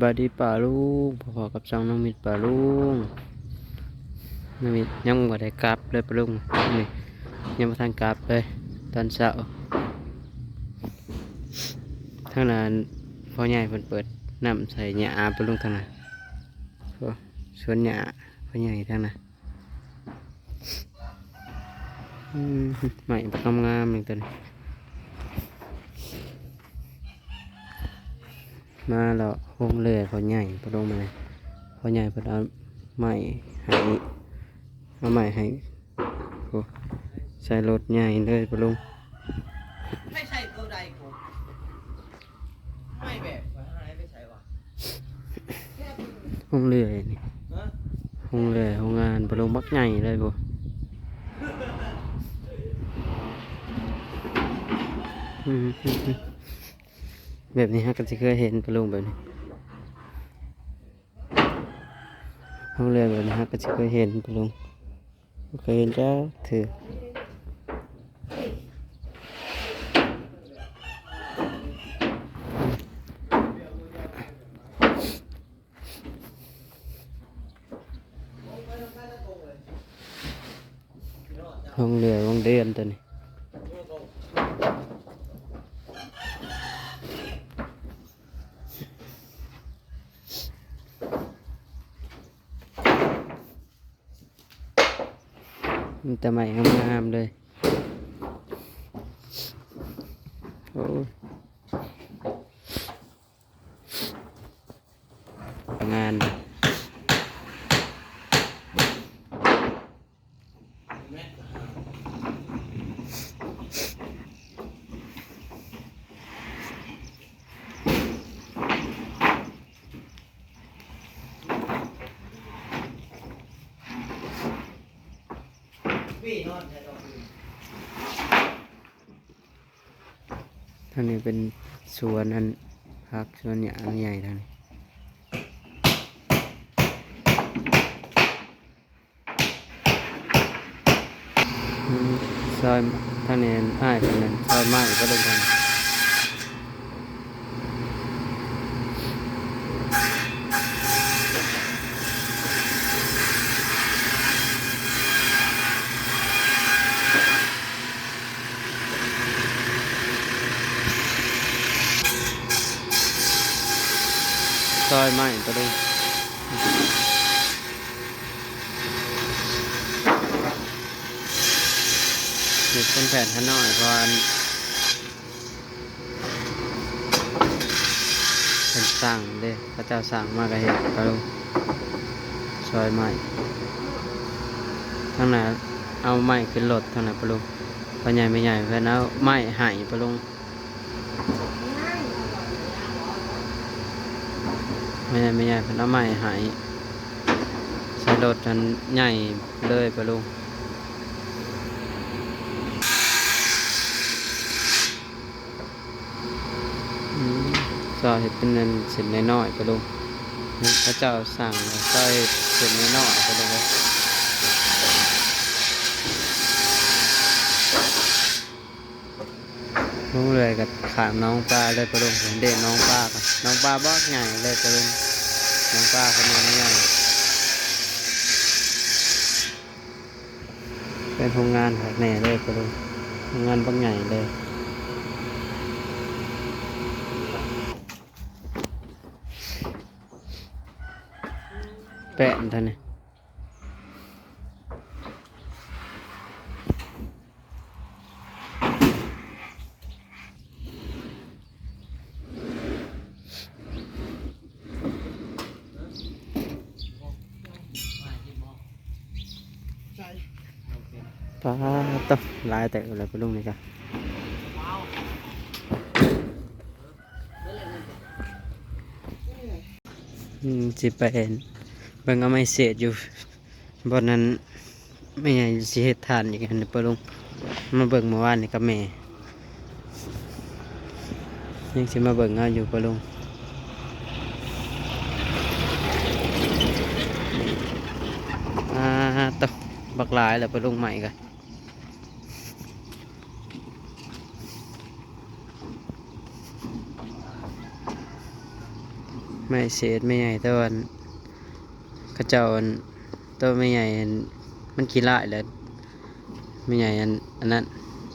บายดีป่าลุงพอกับช่องน้องมิดป่าลุงน้องมิดยังบ่ได้กลับเลยป่าลุงนี่ยังบ่ทันกลับเลยตอนเช้าทางนั้นพ่อใหญ่เพิ่นเปิดน้ำใส่หญ้าป่าลุงทางนั้นโอ้สวนหญ้าพ่อใหญ่ทางนั้นอืมใหม่บักงามๆนี่ตัวนี้ มาแล้วหงเลื่อยพอใหญ่พอลงมาพอใหญ่พอเอาไม้ให้เอาไม้ให้โอ้ใส่รถใหญ่เลยพอลงไม่ใช่ตัวใดกูไม่แบบว่าหายไปใช่วะหงเลื่อยนี่ฮะหงเลื่อยหงงานพอลงบักใหญ่เลยกูอืม แบบนี้ฮะก็จะเคยเห็นปะลุงแบบนี้หงเรือแบบนี้ฮะก็จะเคยเห็นปะลุงเคยเห็นจ้าถือ ห้องเรือห้องเดือนตัวนี้ มันแต่ใหม่งามๆเลย โอ้งานเล พี่นอนนี้ทางนี้เป็นสวนอันพักสวนหยางใหญ่ทางนี้ซอยทางนี้อ้ายคนนั้นซอยไม้ก็ลงทางซ อยไม้ก็ลงเด็กคนแผ่นข้างนอกเพราะอันเป็นสั่งเด้พระเจ้าสั่งมากระเห็ดก็ลงซอยไม้ทางไหนนเอาไม้ขึ้นรถทางไหนนปะลุงพอใหญ่ไม่ใหญ่เพื่อนเอาไม้หายปะลุง ไม่ใหญ่ไม่ใหญ่พน้ำใหม่หายใส่รถนั้นใหญ่เลยไปลุงอืมซอยเป็นเงินเส้นน้อยๆไปลุงพระเจ้าสั่งซอยเส้นน้อยๆไปลุงเลยลุง เลยกับขามน้องปลาเลยไปลุงเห็นเด็กน้องปลากันน้องปลาบอกใหญ่เลยไปลุงน้องป้าเขามาไม่ใหญ่เป็นโรงงานหักแหน่เลยก็ดูโรงงานบางใหญ่เลยแปะท่านนี่ ปาต้องลายแต่อะไรไปลุงนี่จ้ะสิไปเห็นเบิ่งเอาไม่เสียอยู่บนนั้นไม่ใหญ่สิเฮ็ดทานอีกอันนี้ไปลุงมาเบิ่งเมื่อวานนี่กับแม่ยังสิมาเบิ่งเอาอยู่ไปลุงอ่าต้องบักหลายแล้วไปลุงใหม่กัน ไม่เศษไม่ใหญ่ตะวันเขาเจ้าอันตัวไม่ใหญ่มันกี่ลายแล้วไม่ใหญ่อันอันนั้น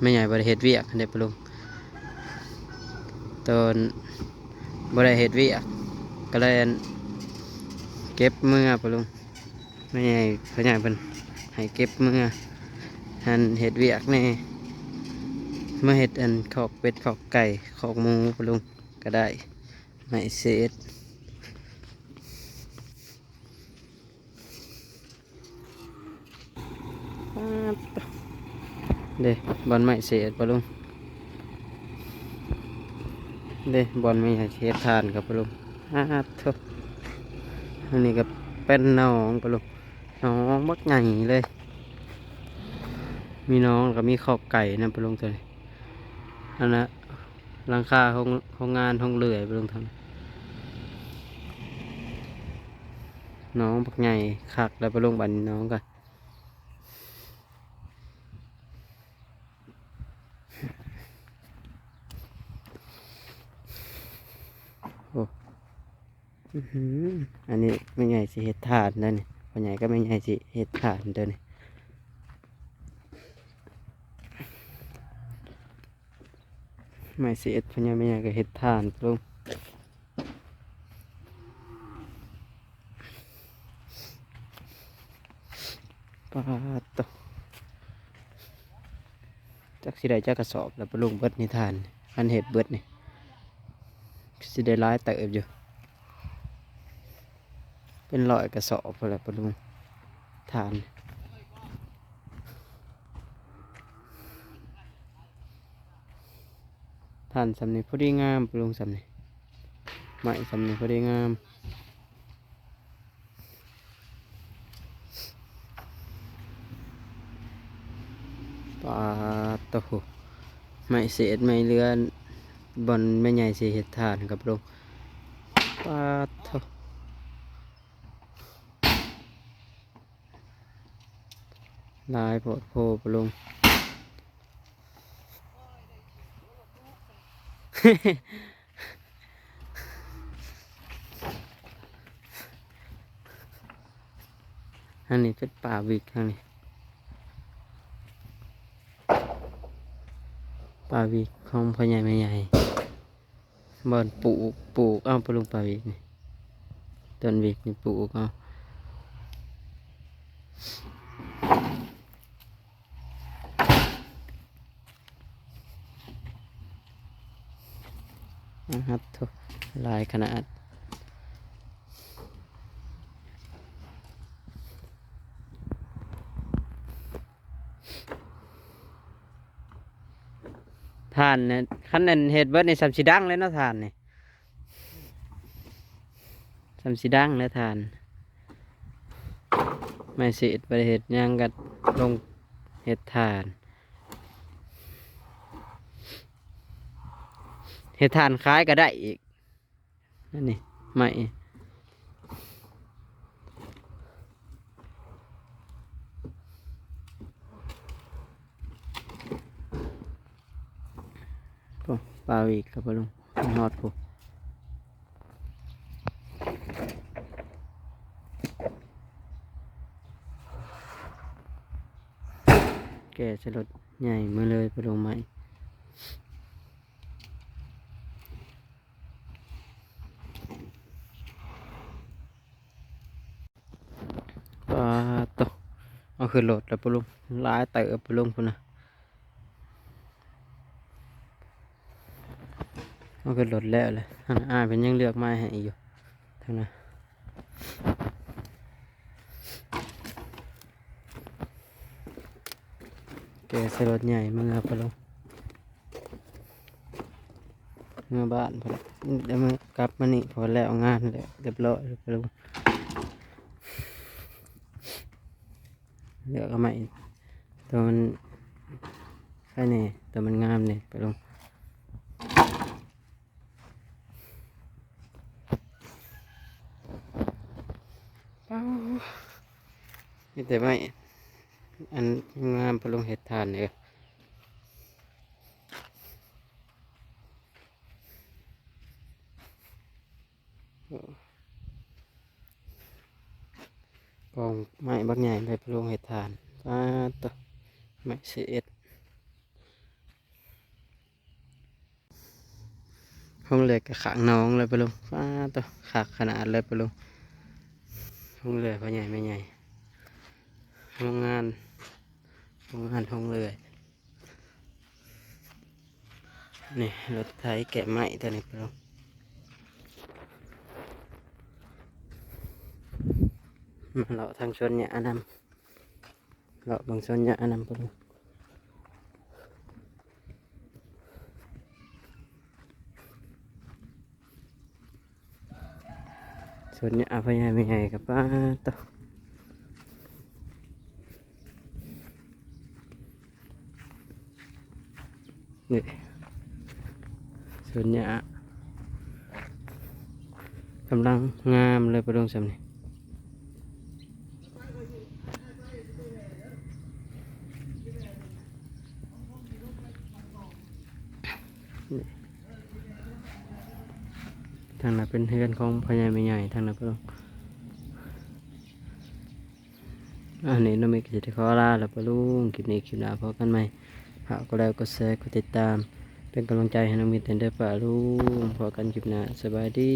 ไม่ใหญ่บริเหตุเวียกอันเด็ปลุงตอนบริเหตุเวียกก็เลยเก็บเมื่อปลุงไม่ใหญ่เขาใหญ่เป็นให้เก็บเมื่ออันเหตุเวียกแน่เมื่อเห็ดอันขอกเป็ดขอกไก่ขอกหมูปลุงก็ได้ไม่เศษ เด้บอลไม่เสียปะลุงเด้บอลไม่ให้เช็ดทานกับปะลุงฮ่าทุอันนี้ก็เป็นน้องปะลุงน้องบักใหญ่เลย มีน้องแล้วก็มีขอบไก่นะปะลุงตัวนี้อันนั้นหลังคาของของงานของเลื่อยปะลุงทำน้องบักใหญ่คักแล้วปะลุงบันน้องกัน อันนี้ไม่ใหญ่สิเห็ดถ่านนั่นนี่พ่อใหญ่ก็ไม่ใหญ่สิเห็ดถ่านเด้อนี่ไม่สิเห็ดพ่อใหญ่ไม่ใหญ่ก็เห็ดถ่านลุงปาตจักสิได้จักกระสอบแล้วปลุงเบิดนิทานอันเห็ดเบิดนี่สิได้ร้ายเติบอยู่ เป็นรอยกระสอบอะไรปะลุงทานทานสำเนีพอดีงามปะลุงสำเนีไม้สำเนีพอดีงามปลาตะหูไม่เศษไม่เลือนบอลไม่ใหญ่สีเห็ดทานกับลุงปลาตะ ลายโพดโพปลุงอันนี้เป็นป่าวิกทางนี้ป่าวิกของพ่อใหญ่แม่ใหญ่บอนปลูกปลูกเอาปลุงป่าวิกนี่ต้นวิกนี่ปลูกเอา นะครับทุกลายขนาดทานเนี่ยขั้นนั้นเห็ดเบิร์ดในสามสีดังเลยเนาะทานเนี่ยสามสีดังเลยทาน ไม่สิไปเห็ดยังกัดลงเห็ดทาน เห็ดทานคล้ายก็ได้อีกนั่นนี่ไม่โอ้ปลาอีกครับลุงฮอดผมแกสลดใหญ่มาเลยปลาไหม่ ปลาตก เอาขึ้นรถแล้วปลุงลายเต๋อปลุงพุ่นะเอาขึ้นรถแล้วเลยอ้าเป็นยังเลือกไม้ให้อยู่ทางนั้นแกใส่รถใหญ่มึงเอาปลุงเมื่อบ้านพอแล้วเดี๋ยวมึงกลับมานี่พอแล้วงานแล้วเรียบร้อยปลุง ลือกเอาใหม่ตัวมันแค่นี้ตัวมันงามเนี่ยไปลงเป้านี่แต่ไม่อันงามไปลงเห็ดทานเนี่ย องไม้บักใหญ่ไปปรุงเห็ดทานป้าตวไม้เสียดห้องเล็กกับขางน้องเลยไปลงป้าตวขากขนาดเลยไปลงห้องเล็กพ่อใหญ่ไม่ใหญ่ห้องงานห้องงานห้องเลยนี่รถไถแกะไม้ตัวนี้ไปลงมา เลาะทางชนเนี่ยอนำเลาะบางชนเนี่ยอนำไปลุงชนเนี่ยอใหญ่ไม่ใหญ่กับป้าตวนี่ชนเนี่ยกำลังงามเลยไปลงสำนี่ ทางนั้นเป็นเฮือนของพ่อใหญ่แม่ใหญ่ทางนั้นเพิ่นอันนี้น้องมิกจะขอลาแล้วปะลุงคลิปนี้คลิปหน้าพบกันใหม่ฝากกดไลค์กดแชร์ก็ติดตาม เป็นกำลังใจให้น้องมิกเด้อปะลุงพบกันคลิปหน้าสบายดี